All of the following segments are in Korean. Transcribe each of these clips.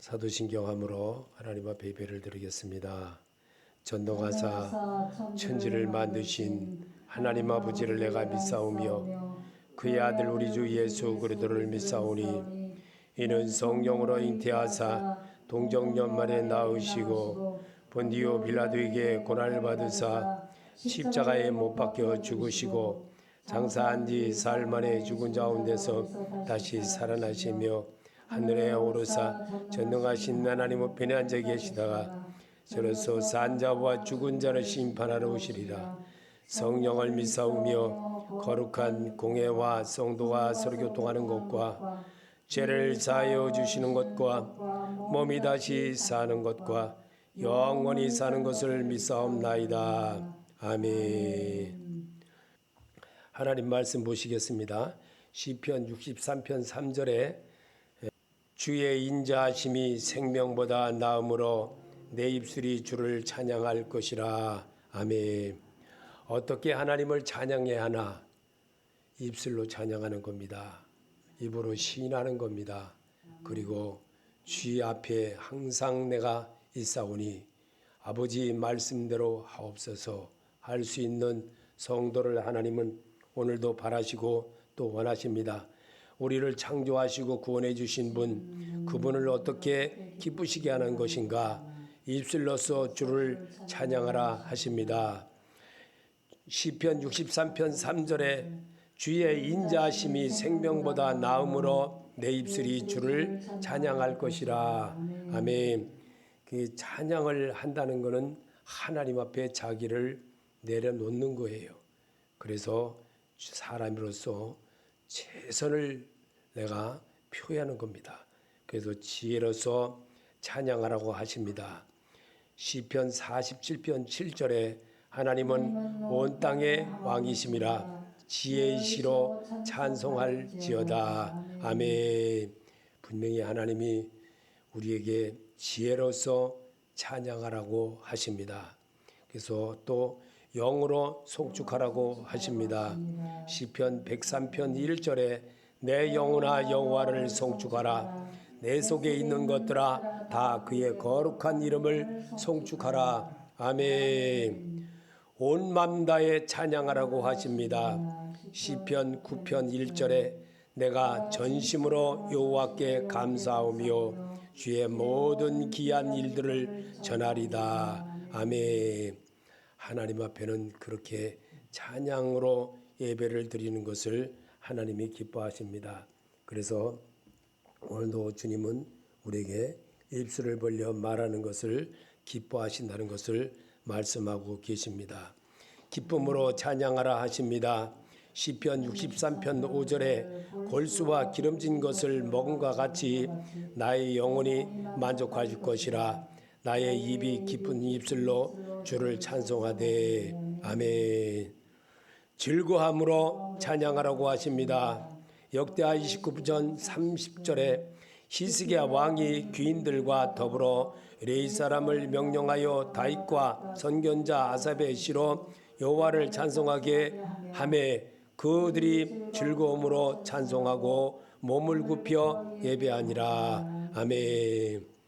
사도신경함으로 하나님 앞에 예배를 드리겠습니다. 전능하사 천지를 만드신 하나님 아버지를 내가 믿사오며 그의 아들 우리 주 예수 그리스도를 믿사오니 이는 성령으로 잉태하사 동정연말에 낳으시고 본디오 빌라도에게 고난을 받으사 십자가에 못 박혀 죽으시고 장사한 지 사흘 만에 죽은 가운데서 다시 살아나시며 하늘에 오르사 전능하신 하나님 우편에 앉아 계시다가 저로서 산 자와 죽은 자를 심판하러 오시리라. 성령을 믿사오며 거룩한 공회와 성도와 서로 교통하는 것과 죄를 사하여 주시는 것과 몸이 다시 사는 것과 영원히 사는 것을 믿사옵나이다. 아멘. 하나님 말씀 보시겠습니다. 시편 63편 3절에 주의 인자하심이 생명보다 나음으로 내 입술이 주를 찬양할 것이라. 아멘. 어떻게 하나님을 찬양해야 하나? 입술로 찬양하는 겁니다. 입으로 시인하는 겁니다. 그리고 주의 앞에 항상 내가 있사오니 아버지 말씀대로 하옵소서 할 수 있는 성도를 하나님은 오늘도 바라시고 또 원하십니다. 우리를 창조하시고 구원해 주신 분 그분을 어떻게 기쁘시게 하는 것인가 입술로서 주를 찬양하라 하십니다. 시편 63편 3절에 주의 인자하심이 생명보다 나음으로 내 입술이 주를 찬양할 것이라. 아멘. 그 찬양을 한다는 것은 하나님 앞에 자기를 내려놓는 거예요. 그래서 사람으로서 최선을 내가 표하는 겁니다. 그래서 지혜로서 찬양하라고 하십니다. 시편 47편 7절에 하나님은 온 땅의 왕이심이라 지혜이시로 찬송할지어다. 아멘. 분명히 하나님이 우리에게 지혜로서 찬양하라고 하십니다. 그래서 또 영으로 송축하라고 하십니다. 시편 103편 1절에 내 영혼아 여호와를 송축하라 내 속에 있는 것들아 다 그의 거룩한 이름을 송축하라 아멘 온 맘 다해 찬양하라고 하십니다. 시편 9편 1절에 내가 전심으로 여호와께 감사하며 주의 모든 귀한 일들을 전하리다. 아멘. 하나님 앞에는 그렇게 찬양으로 예배를 드리는 것을 하나님이 기뻐하십니다. 그래서 오늘도 주님은 우리에게 입술을 벌려 말하는 것을 기뻐하신다는 것을 말씀하고 계십니다. 기쁨으로 찬양하라 하십니다. 시편 63편 5절에 골수와 기름진 것을 먹음과 같이 나의 영혼이 만족할 것이라 나의 입이 기쁜 입술로 주를 찬송하되 아멘. 즐거함으로 찬양하라고 하십니다. 역대하 29전 30절에 히스기야 왕이 귀인들과 더불어 레이 사람을 명령하여 다윗과 선견자 아삽의 시로 여호와를 찬송하게 하매 그들이 즐거움으로 찬송하고 몸을 굽혀 예배하니라 아멘.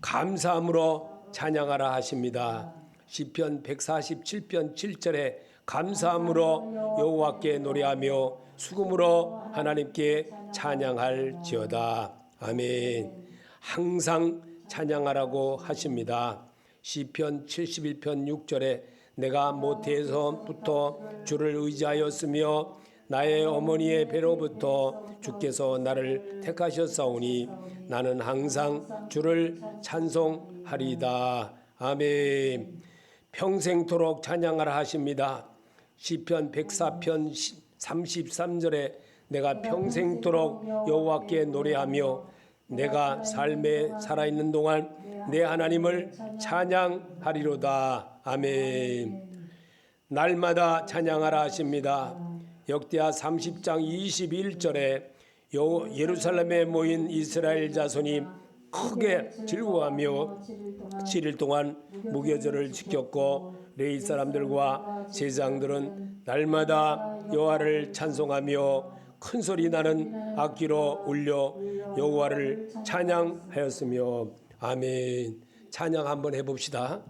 감사함으로 찬양하라 하십니다. 시편 147편 7절에 감사함으로 여호와께 노래하며 수금으로 하나님께 찬양할지어다. 아멘. 항상 찬양하라고 하십니다. 시편 71편 6절에 내가 모태에서부터 주를 의지하였으며 나의 어머니의 배로부터 주께서 나를 택하셨사오니 나는 항상 주를 찬송하리다. 아멘. 평생토록 찬양하라 하십니다. 시편 104편 33절에 내가 평생토록 여호와께 노래하며 내가 삶에 살아있는 동안 내 하나님을 찬양하리로다. 아멘. 날마다 찬양하라 하십니다. 역대하 30장 21절에 예루살렘에 모인 이스라엘 자손이 크게 즐거워하며 7일 동안 무교절을 지켰고 레이 사람들과 제사장들은 날마다 여호와를 찬송하며 큰 소리 나는 악기로 울려 여호와를 찬양하였으며 아멘. 찬양 한번 해봅시다.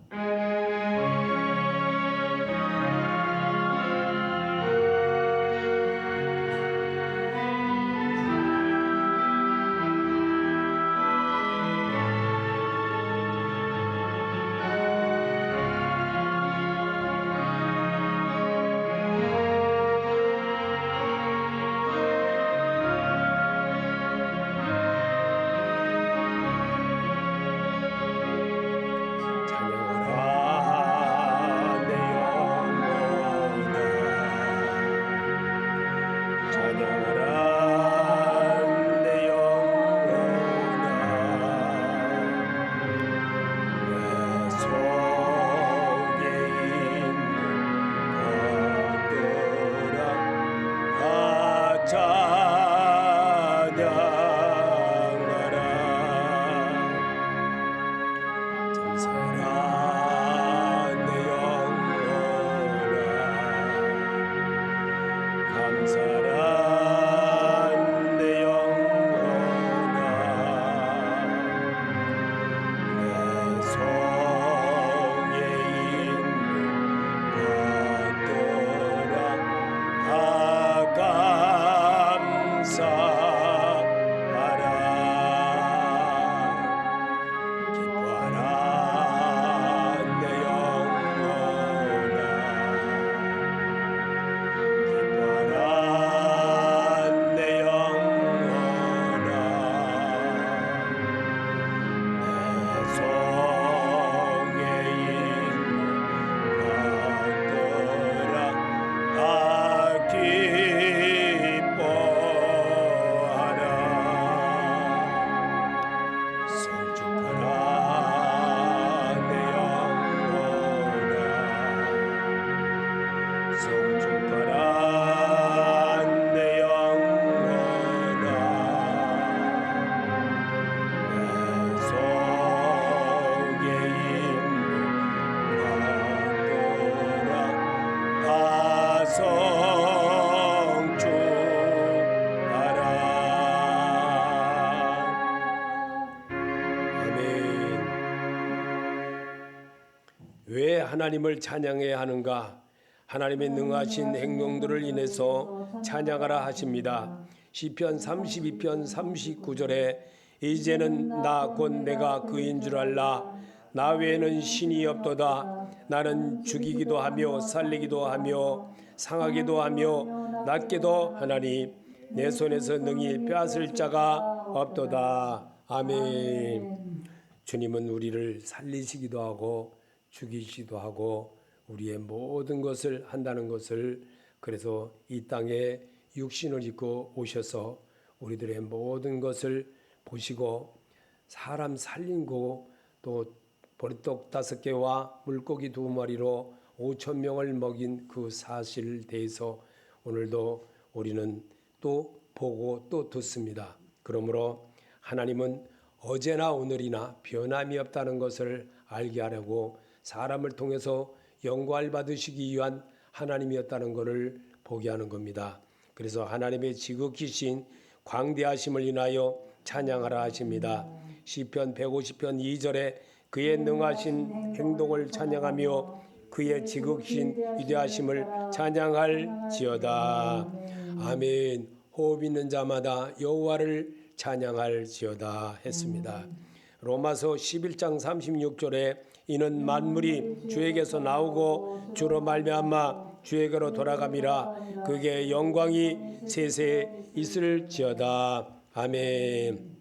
하나님을 찬양해야 하는가? 하나님의 능하신 행동들을 인해서 찬양하라 하십니다. 시편 32편 39절에 이제는 나 곧 내가 그인 줄 알라 나 외에는 신이 없도다 나는 죽이기도 하며 살리기도 하며 상하기도 하며 낫게도 하나니 내 손에서 능히 빼앗을 자가 없도다 아멘. 주님은 우리를 살리시기도 하고 죽이시기도 하고 우리의 모든 것을 한다는 것을 그래서 이 땅에 육신을 입고 오셔서 우리들의 모든 것을 보시고 사람 살린 거또 보리떡 다섯 개와 물고기 두 마리로 오천 명을 먹인 그 사실을 대해서 오늘도 우리는 또 보고 또 듣습니다. 그러므로 하나님은 어제나 오늘이나 변함이 없다는 것을 알게 하려고 사람을 통해서 영광을 받으시기 위한 하나님이었다는 것을 보게 하는 겁니다. 그래서 하나님의 지극히 신 광대하심을 인하여 찬양하라 하십니다. 시편 150편 2절에 그의 능하신 행동을 찬양하며 그의 지극신 위대하심을 찬양할지어다. 아멘. 호흡 있는 자마다 여호와를 찬양할지어다 했습니다. 로마서 11장 36절에 이는 만물이 주에게서 나오고 주로 말미암아 주에게로 돌아감이라 그게 영광이 세세 있을지어다. 아멘.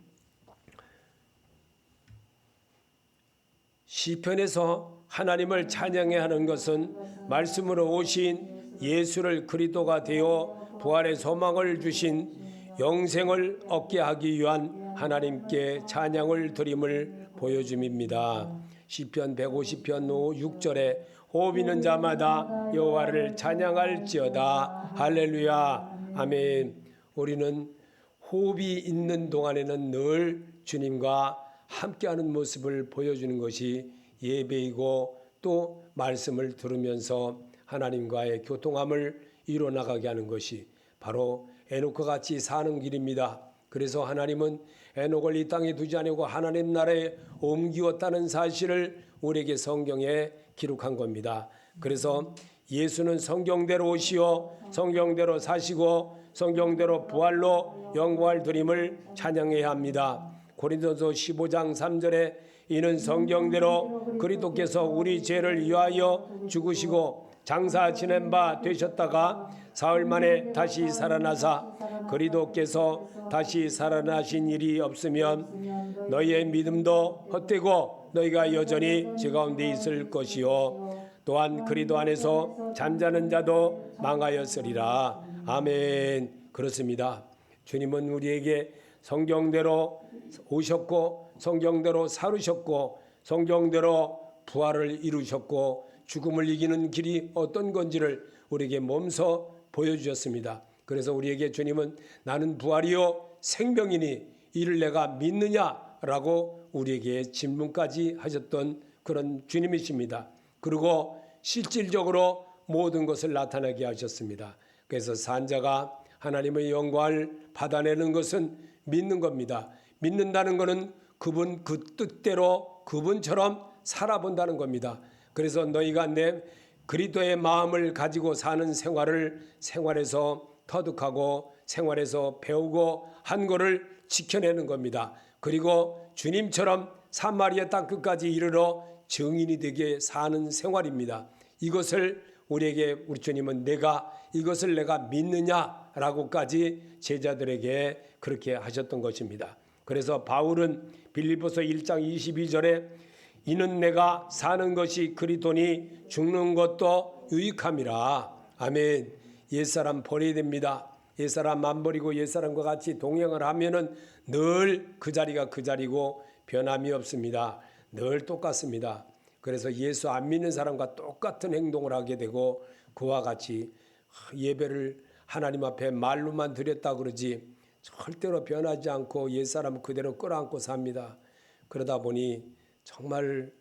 시편에서 하나님을 찬양해 하는 것은 말씀으로 오신 예수를 그리스도가 되어 부활의 소망을 주신 영생을 얻게 하기 위한 하나님께 찬양을 드림을 보여줌입니다. 시편 150편 5 6절에 호흡 있는 자마다 여호와를 찬양할지어다 할렐루야 아멘. 우리는 호흡이 있는 동안에는 늘 주님과 함께하는 모습을 보여주는 것이 예배이고 또 말씀을 들으면서 하나님과의 교통함을 이뤄나가게 하는 것이 바로 에녹과 같이 사는 길입니다. 그래서 하나님은 에녹을 이 땅에 두지 아니고 하나님 나라에 옮기었다는 사실을 우리에게 성경에 기록한 겁니다. 그래서 예수는 성경대로 오시어 성경대로 사시고 성경대로 부활로 영광을 드림을 찬양해야 합니다. 고린도서 15장 3절에 이는 성경대로 그리스도께서 우리 죄를 위하여 죽으시고 장사 지낸 바 되셨다가 사흘 만에 다시 살아나사 그리스도께서 다시 살아나신 일이 없으면 너희의 믿음도 헛되고 너희가 여전히 제 가운데 있을 것이요. 또한 그리스도 안에서 잠자는 자도 망하였으리라. 아멘. 그렇습니다. 주님은 우리에게 성경대로 오셨고 성경대로 살으셨고 성경대로 부활을 이루셨고 죽음을 이기는 길이 어떤 건지를 우리에게 몸소 보여주셨습니다. 그래서 우리에게 주님은 나는 부활이요 생명이니 이를 내가 믿느냐라고 우리에게 질문까지 하셨던 그런 주님이십니다. 그리고 실질적으로 모든 것을 나타나게 하셨습니다. 그래서 산자가 하나님의 영광을 받아내는 것은 믿는 겁니다. 믿는다는 것은 그분 그 뜻대로 그분처럼 살아본다는 겁니다. 그래서 너희가 내 그리스도의 마음을 가지고 사는 생활을 생활에서 터득하고 생활에서 배우고 한 거를 지켜내는 겁니다. 그리고 주님처럼 사마리아 땅 끝까지 이르러 증인이 되게 사는 생활입니다. 이것을 우리에게 우리 주님은 내가 이것을 내가 믿느냐라고까지 제자들에게 그렇게 하셨던 것입니다. 그래서 바울은 빌립보서 1장 22절에 이는 내가 사는 것이 그리도니 죽는 것도 유익함이라. 아멘. 옛사람 버려야 됩니다. 옛사람 안 버리고 옛사람과 같이 동행을 하면은 늘 그 자리가 그 자리고 변함이 없습니다. 늘 똑같습니다. 그래서 예수 안 믿는 사람과 똑같은 행동을 하게 되고 그와 같이 예배를 하나님 앞에 말로만 드렸다 그러지 절대로 변하지 않고 옛사람 그대로 끌어안고 삽니다. 그러다 보니 정말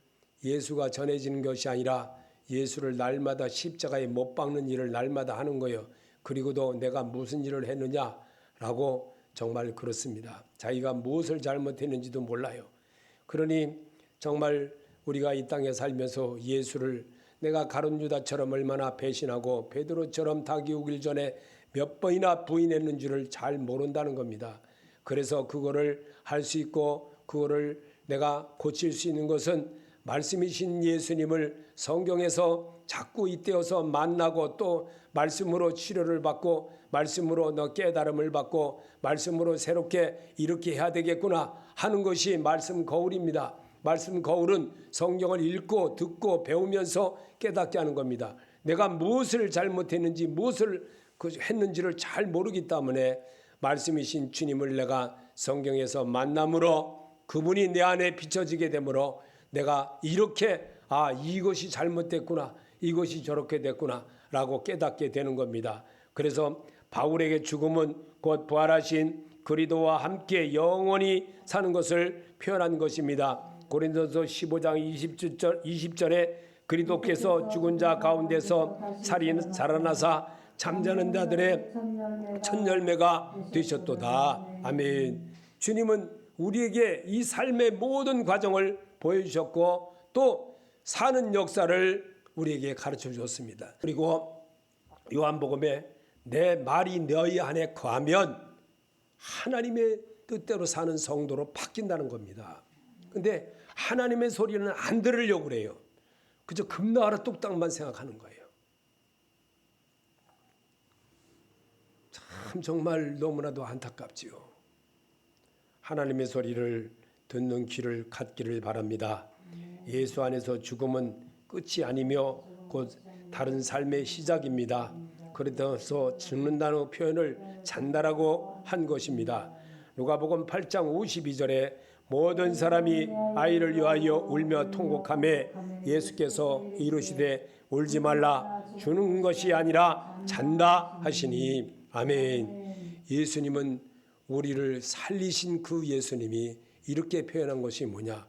예수가 전해지는 것이 아니라 예수를 날마다 십자가에 못 박는 일을 날마다 하는 거예요. 그리고도 내가 무슨 일을 했느냐라고 정말 그렇습니다. 자기가 무엇을 잘못했는지도 몰라요. 그러니 정말 우리가 이 땅에 살면서 예수를 내가 가룟 유다처럼 얼마나 배신하고 베드로처럼 닭이 우길 전에 몇 번이나 부인했는 줄을 잘 모른다는 겁니다. 그래서 그거를 할 수 있고 그거를 내가 고칠 수 있는 것은 말씀이신 예수님을 성경에서 자꾸 이때어서 만나고 또 말씀으로 치료를 받고 말씀으로 너 깨달음을 받고 말씀으로 새롭게 이렇게 해야 되겠구나 하는 것이 말씀 거울입니다. 말씀 거울은 성경을 읽고 듣고 배우면서 깨닫게 하는 겁니다. 내가 무엇을 잘못했는지 무엇을 그 했는지를 잘 모르기 때문에 말씀이신 주님을 내가 성경에서 만남으로 그분이 내 안에 비춰지게 되므로 내가 이렇게 아 이것이 잘못됐구나 이것이 저렇게 됐구나라고 깨닫게 되는 겁니다. 그래서 바울에게 죽음은 곧 부활하신 그리도와 함께 영원히 사는 것을 표현한 것입니다. 고린도서 15장 20절 20절에 그리도께서 죽은 자 가운데서 살인 살아나사 잠자는 자들의 첫 열매가 되셨도다. 아멘. 주님은 우리에게 이 삶의 모든 과정을 보여주셨고 또 사는 역사를 우리에게 가르쳐 주었습니다. 그리고 요한복음에 내 말이 너희 안에 거하면 하나님의 뜻대로 사는 성도로 바뀐다는 겁니다. 근데 하나님의 소리는 안 들으려고 그래요. 그저 금나라 뚝딱만 생각하는 거예요. 참 정말 너무나도 안타깝지요. 하나님의 소리를 듣는 귀를 갖기를 바랍니다. 예수 안에서 죽음은 끝이 아니며 곧 다른 삶의 시작입니다. 그래서 죽는다는 표현을 잔다라고 한 것입니다. 누가복음 8장 52절에 모든 사람이 아이를 위하여 울며 통곡함에 예수께서 이르시되 울지 말라 주는 것이 아니라 잔다 하시니 아멘. 예수님은 우리를 살리신 그 예수님이 이렇게 표현한 것이 뭐냐?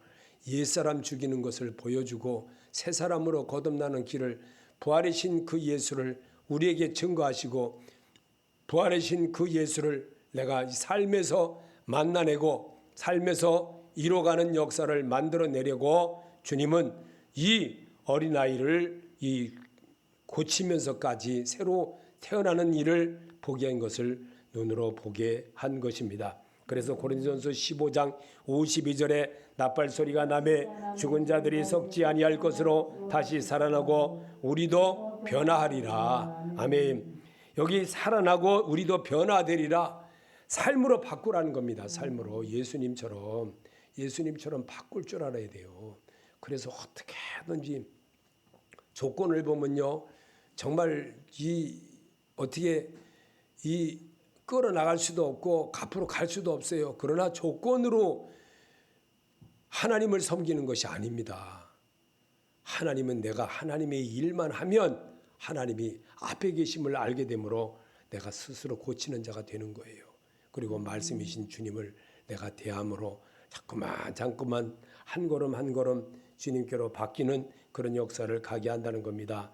옛사람 죽이는 것을 보여주고 새 사람으로 거듭나는 길을 부활이신 그 예수를 우리에게 증거하시고 부활하신 그 예수를 내가 이 삶에서 만나내고 삶에서 이뤄가는 역사를 만들어내려고 주님은 이 어린아이를 이 고치면서까지 새로 태어나는 일을 보게 한 것을 눈으로 보게 한 것입니다. 그래서 고린도전서 15장 52절에 나팔 소리가 나매 죽은 자들이 썩지 아니할 것으로 다시 살아나고 우리도 변화하리라. 아멘. 여기 살아나고 우리도 변화되리라. 삶으로 바꾸라는 겁니다. 삶으로 예수님처럼 예수님처럼 바꿀 줄 알아야 돼요. 그래서 어떻게 하든지 조건을 보면요. 정말 이 어떻게 이 끌어 나갈 수도 없고 앞으로 갈 수도 없어요. 그러나 조건으로 하나님을 섬기는 것이 아닙니다. 하나님은 내가 하나님의 일만 하면 하나님이 앞에 계심을 알게 되므로 내가 스스로 고치는 자가 되는 거예요. 그리고 말씀이신 주님을 내가 대함으로 자꾸만 자꾸만 한 걸음 한 걸음 주님께로 바뀌는 그런 역사를 가게 한다는 겁니다.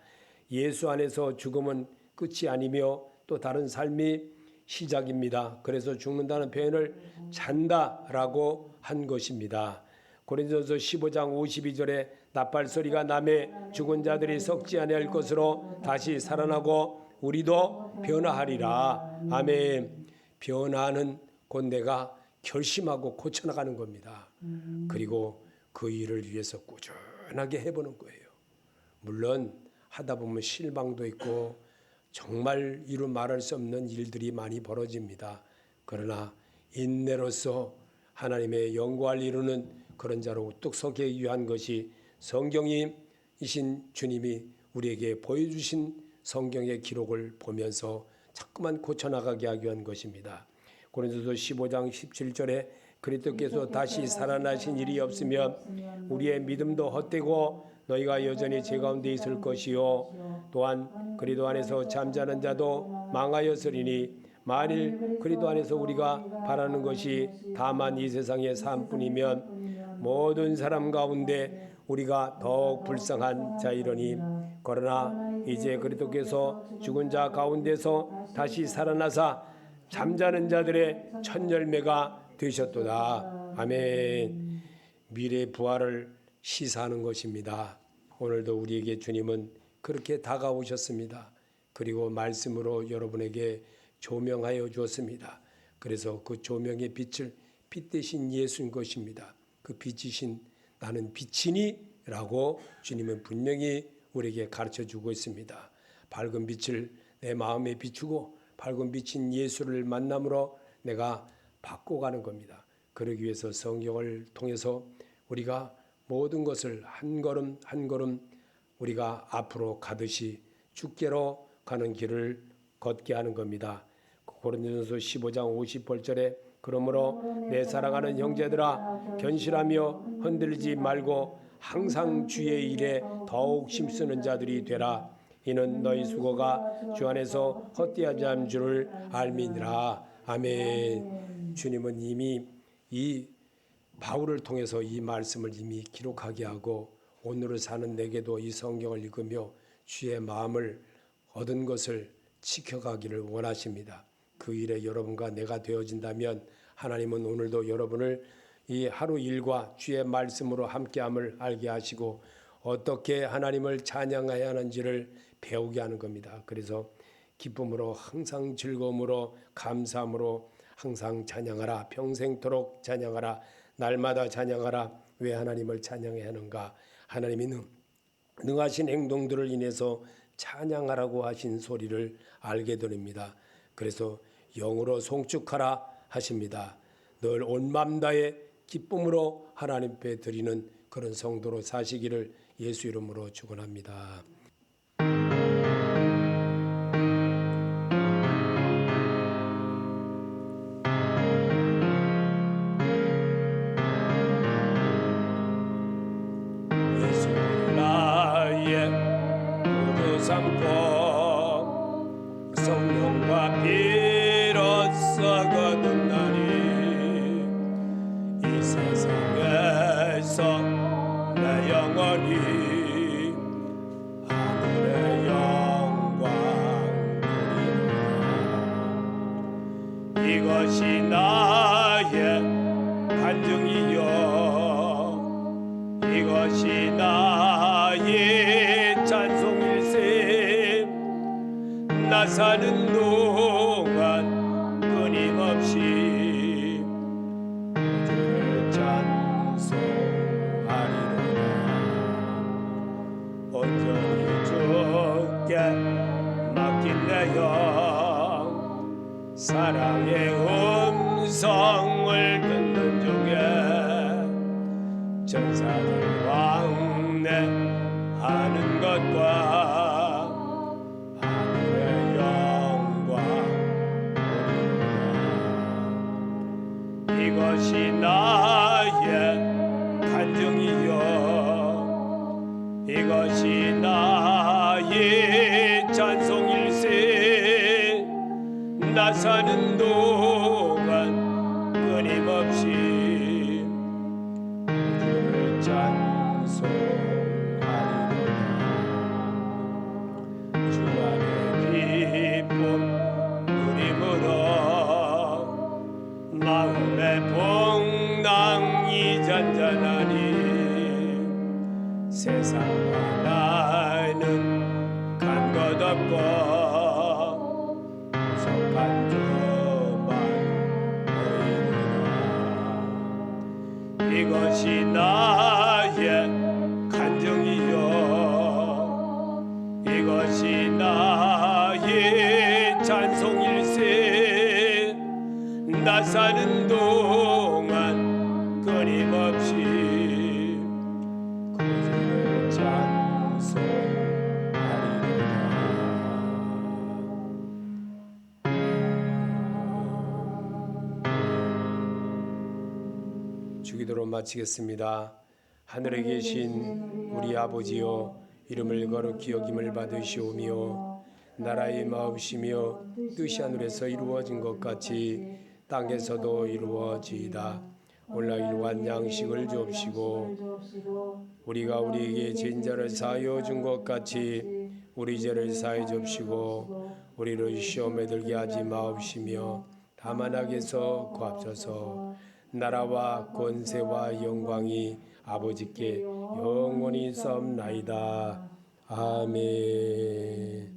예수 안에서 죽음은 끝이 아니며 또 다른 삶이 시작입니다. 그래서 죽는다는 표현을 잔다라고 한 것입니다. 고린도서 15장 52절에 나팔 소리가 남에 죽은 자들이 썩지 아니할 것으로 다시 살아나고 우리도 변화하리라. 아멘. 변화는 곧 내가 결심하고 고쳐나가는 겁니다. 그리고 그 일을 위해서 꾸준하게 해보는 거예요. 물론 하다 보면 실망도 있고 정말 이루 말할 수 없는 일들이 많이 벌어집니다. 그러나 인내로서 하나님의 영광을 이루는 그런 자로 우뚝 서게 위한 것이 성경이신 주님이 우리에게 보여주신 성경의 기록을 보면서 자꾸만 고쳐나가게 하기 위한 것입니다. 고린도서 15장 17절에 그리스도께서 다시 살아나신 일이 없으면 우리의 믿음도 헛되고 너희가 여전히 제 가운데 있을 것이요 또한 그리도 안에서 잠자는 자도 망하였으리니 만일 그리도 안에서 우리가 바라는 것이 다만 이 세상의 삶뿐이면 모든 사람 가운데 우리가 더욱 불쌍한 자이러니 그러나 이제 그리스도께서 죽은 자 가운데서 다시 살아나사 잠자는 자들의 첫 열매가 되셨도다. 아멘. 미래 부활을 시사하는 것입니다. 오늘도 우리에게 주님은 그렇게 다가오셨습니다. 그리고 말씀으로 여러분에게 조명하여 주었습니다. 그래서 그 조명의 빛을 빛 대신 예수인 것입니다. 그 빛이신 나는 빛이니라고 주님은 분명히 우리에게 가르쳐 주고 있습니다. 밝은 빛을 내 마음에 비추고 밝은 빛인 예수를 만남으로 내가 바꿔가는 겁니다. 그러기 위해서 성경을 통해서 우리가 모든 것을 한 걸음 한 걸음 우리가 앞으로 가듯이 주께로 가는 길을 걷게 하는 겁니다. 고린도전서 15장 58절에 그러므로 내 사랑하는 형제들아 견실하며 흔들지 말고 항상 주의 일에 더욱 힘쓰는 자들이 되라. 이는 너희 수고가 주 안에서 헛되하지 않은 줄을 알미니라. 아멘. 주님은 이미 이 바울을 통해서 이 말씀을 이미 기록하게 하고 오늘을 사는 내게도 이 성경을 읽으며 주의 마음을 얻은 것을 지켜가기를 원하십니다. 그 일에 여러분과 내가 되어진다면 하나님은 오늘도 여러분을 이 하루 일과 주의 말씀으로 함께함을 알게 하시고 어떻게 하나님을 찬양해야 하는지를 배우게 하는 겁니다. 그래서 기쁨으로 항상 즐거움으로 감사함으로 항상 찬양하라 평생토록 찬양하라 날마다 찬양하라 왜 하나님을 찬양해야 하는가 하나님이 능, 능하신 행동들을 인해서 찬양하라고 하신 소리를 알게 됩니다. 그래서 영으로 송축하라 하십니다. 늘 온맘 다해 기쁨으로 하나님 앞에 드리는 그런 성도로 사시기를 예수 이름으로 축원합니다. 이것 전사들 왕래하는 것과 풍랑이 잔잔하니 세상과 나는 간 것 없고 무섭한 주만 보이노라 이것이 나의 간증이요. 이것이 나의 찬송일세. 나 사는 주기도로 마치겠습니다. 하늘에 계신 우리 아버지여 이름을 거룩히 여김을 받으시오며 나라의 마음이시며 뜻이 하늘에서 이루어진 것 같이 땅에서도 이루어지이다. 오늘 일관 양식을 주옵시고 우리가 우리에게 진자를 사하여 준 것 같이 우리 죄를 사해 줍시고 우리를 시험에 들게 하지 마옵시며 다만 악에서 구합소서 나라와 권세와 영광이 아버지께 영원히 섬나이다. 아멘